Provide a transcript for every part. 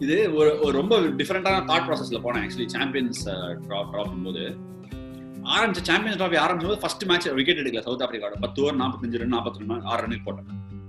இது ஒரு ரொம்ப டிஃப்ரெண்டான தாட் ப்ராசஸ்ல போனேன். ஆக்சுவலி சாம்பியன்ஸ் ட்ராப் போது ஆரம்பிச்ச சாம்பியன்ஸ் ட்ராஃபி ஆரம்பிச்சும் போது ஃபர்ஸ்ட் மேட்ச் விக்கெட் எடுக்கல சவுத் ஆப்பிரிக்காவோட பத்து ஓவர் நாற்பத்தஞ்சு ரன் நாற்பத்தி ரெண்டு ஆறு ரன்னுக்கு போட்டேன்.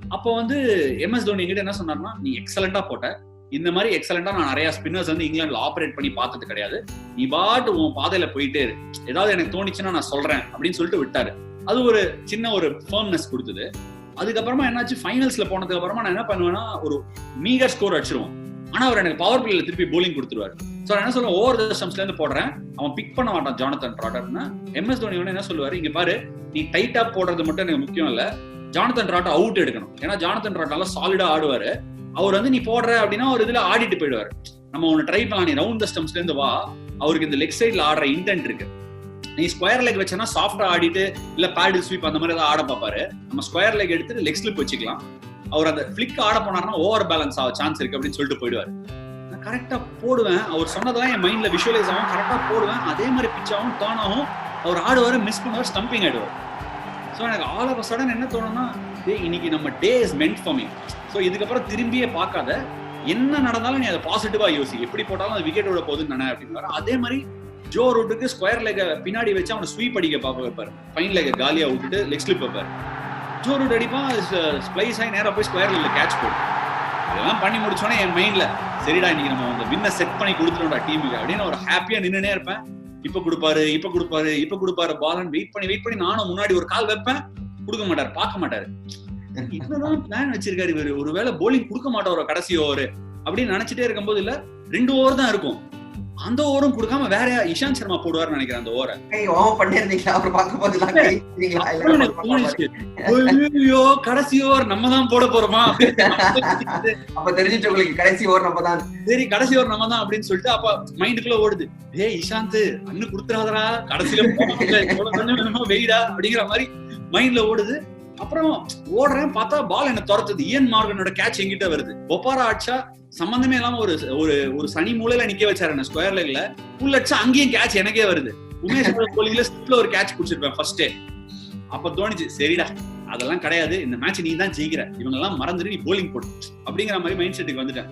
அப்போ வந்து எம்எஸ் தோனி எங்கிட்ட என்ன சொன்னார்னா நீ எக்ஸலண்டா போட்ட. இந்த மாதிரி எக்ஸலண்டா நான் நிறைய ஸ்பின்னர்ஸ் வந்து இங்கிலாந்துல ஆப்ரேட் பண்ணி பார்த்தது கிடையாது. நீ பாட்டு உன் பாதையில போயிட்டே இரு. ஏதாவது எனக்கு தோணுச்சுன்னா நான் சொல்றேன். அப்படின்னு சொல்லிட்டு விட்டாரு. அது ஒரு சின்ன ஒரு ஃபர்ம்னஸ் கொடுத்தது. அதுக்கப்புறமா என்னாச்சு? ஃபைனல்ஸ்ல போனதுக்கு அப்புறமா நான் என்ன பண்ணுவேன்னா ஒரு மீகர் ஸ்கோர் அடிச்சிருவோம். ஆனா அவர் எனக்கு பவர் பிளேல திருப்பி போலிங் கொடுத்துருவாரு. சோ நான் என்ன சொல்லுவேன் ஓவர் த ஸ்டம்ஸ்ல இருந்து போடுறேன். அவன் பிக் பண்ண மாட்டான் ஜானத்தன் ட்ராட்டர்னா எம்எஸ் தோனி வந்து என்ன சொல்லுவாரு? இங்க பாரு நீ டைட்டா போடுறது மட்டும் எனக்கு முக்கியம் இல்ல. ஜானத்தன் ட்ராட் அவுட் எடுக்கணும். ஏன்னா ஜானத்தன் ட்ராட் சாலிடா ஆடுவாரு. அவர் வந்து நீ போடுற அப்படின்னா ஒரு இதுல ஆடிட்டு போயிடுவாரு. நம்ம ஒன்னு ட்ரை பண்ணலாம். நீ ரவுண்ட் த ஸ்டம்ஸ்ல இருந்து வா. அவருக்கு இந்த லெக் சைட்ல ஆடுற இன்டென்ட் இருக்கு. நீ ஸ்கொயர் லெக் வச்சனா சாஃப்டா ஆடிட்டு இல்ல பேடு ஸ்வீப் அந்த மாதிரி ஏதாவது ஆட பார்ப்பாரு. நம்ம ஸ்கொயர் லெக் எடுத்துட்டு லெக் ஸ்லிப் வச்சுக்கலாம். அவர் அந்த ஃபிளிக் ஆட போனாருன்னா ஓவர் பேலன்ஸ் ஆக சான்ஸ் இருக்கு அப்படின்னு சொல்லிட்டு போயிடுவாரு. நான் கரெக்டா போடுவேன். அவர் சொன்னதெல்லாம் என் மைண்ட்ல விஷுவலைஸ் ஆகும். கரெக்டா போடுவேன். அதே மாதிரி பிச் ஆகும் டேர்ன் ஆகும். அவர் ஆடுவார் மிஸ் பண்ணுவார் ஸ்டம்பிங் ஆயிடுவார். ஸோ எனக்கு ஆல் ஆஃப் சடன் என்ன தோணும்னா டே இன்னைக்கு நம்ம day is meant for me so இதுக்கப்புறம் திரும்பியே பார்க்காத. என்ன நடந்தாலும் நீ அதை பாசிட்டிவா யோசி. எப்படி போட்டாலும் அது விக்கெட் விட போகுதுன்னு நினை அப்படின்னு அதே மாதிரி ஜோ ரூட்டுக்கு ஸ்கொயர் லெக பின்னாடி வச்சு அவனை ஸ்வீப் அடிக்க பார்ப்பார் வைப்பாரு. ஃபைன் லெக காலியா விட்டுட்டு லெக் ஸ்லிப் வைப்பார். மற்றொரு அடிப்பான் ஸ்ப்ளைஸ் ஆகி நேரா போய் ஸ்கொயர் இல்லை கேட்ச் போடும் இதெல்லாம் பண்ணி முடிச்சோன்னே என் மைண்ட்ல சரிடா இன்னைக்கு நம்ம அந்த வின்ன செட் பண்ணி கொடுத்துருவோம்டா டீமுக்கு அப்படின்னு ஒரு ஹாப்பியா நின்னுனே இருப்பேன். இப்ப கொடுப்பாரு இப்ப கொடுப்பாரு இப்ப கொடுப்பாரு பாலன் வெயிட் பண்ணி வெயிட் பண்ணி நானும் முன்னாடி ஒரு கால் வைப்பேன். கொடுக்க மாட்டாரு பார்க்க மாட்டாரு. என்னதான் பிளான் வச்சிருக்காரு இவரு? ஒருவேளை போலிங் கொடுக்க மாட்டாரோ கடைசி ஓவர் அப்படின்னு நினைச்சிட்டே இருக்கும்போது இல்ல ரெண்டு ஓவர் தான் இருக்கும். அந்த ஓவரும் கொடுக்காம வேற இஷாந்த் சர்மா போடுவார்னு நினைக்கிறேன் அந்த ஓவரை ஐயோ கடைசி ஓவர் நம்ம தான் போட போறோமா? அப்ப தெரிஞ்சிச்சு உங்களுக்கு கடைசி ஓவர் நம்ம தான். சரி கடைசி ஓவர் நம்ம தான் அப்படின்னு சொல்லிட்டு அப்ப மைண்டுக்குள்ள ஓடுது. ஏய் இஷாந்த் அண்ணு குடுத்துறாதரா கடைசியில கொஞ்சம் வெயிடா அப்படிங்கிற மாதிரி மைண்ட்ல ஓடுது. அப்புறம் ஓடுறேன் பார்த்தா பால் என்ன துரத்துது. இயன் மார்கனோட கேட்ச் எங்கிட்ட வருது. ஒப்பாரா அடிச்சா சம்பந்தமே இல்லாம ஒரு ஒரு ஒரு சனி மூலையில நிக்க வச்சாரு என்ன ஸ்கொயர் லெக்ல புல் அடிச்சா அங்கேயும் கேட்ச் எனக்கே வருது. உமேஷ் கோலிங்ல ஸ்லிப்ல ஒரு கேட்ச் குடிச்சிருப்பேன் ஃபர்ஸ்டே அப்ப தோணுச்சு சரிடா அதெல்லாம் கிடையாது. இந்த மேட்ச் நீ தான் ஜெயிக்கிற. இவங்க எல்லாம் மறந்துட்டு நீ போலிங் போடு. அப்படிங்கிற மாதிரி மைண்ட் செட்டுக்கு வந்துட்டேன்.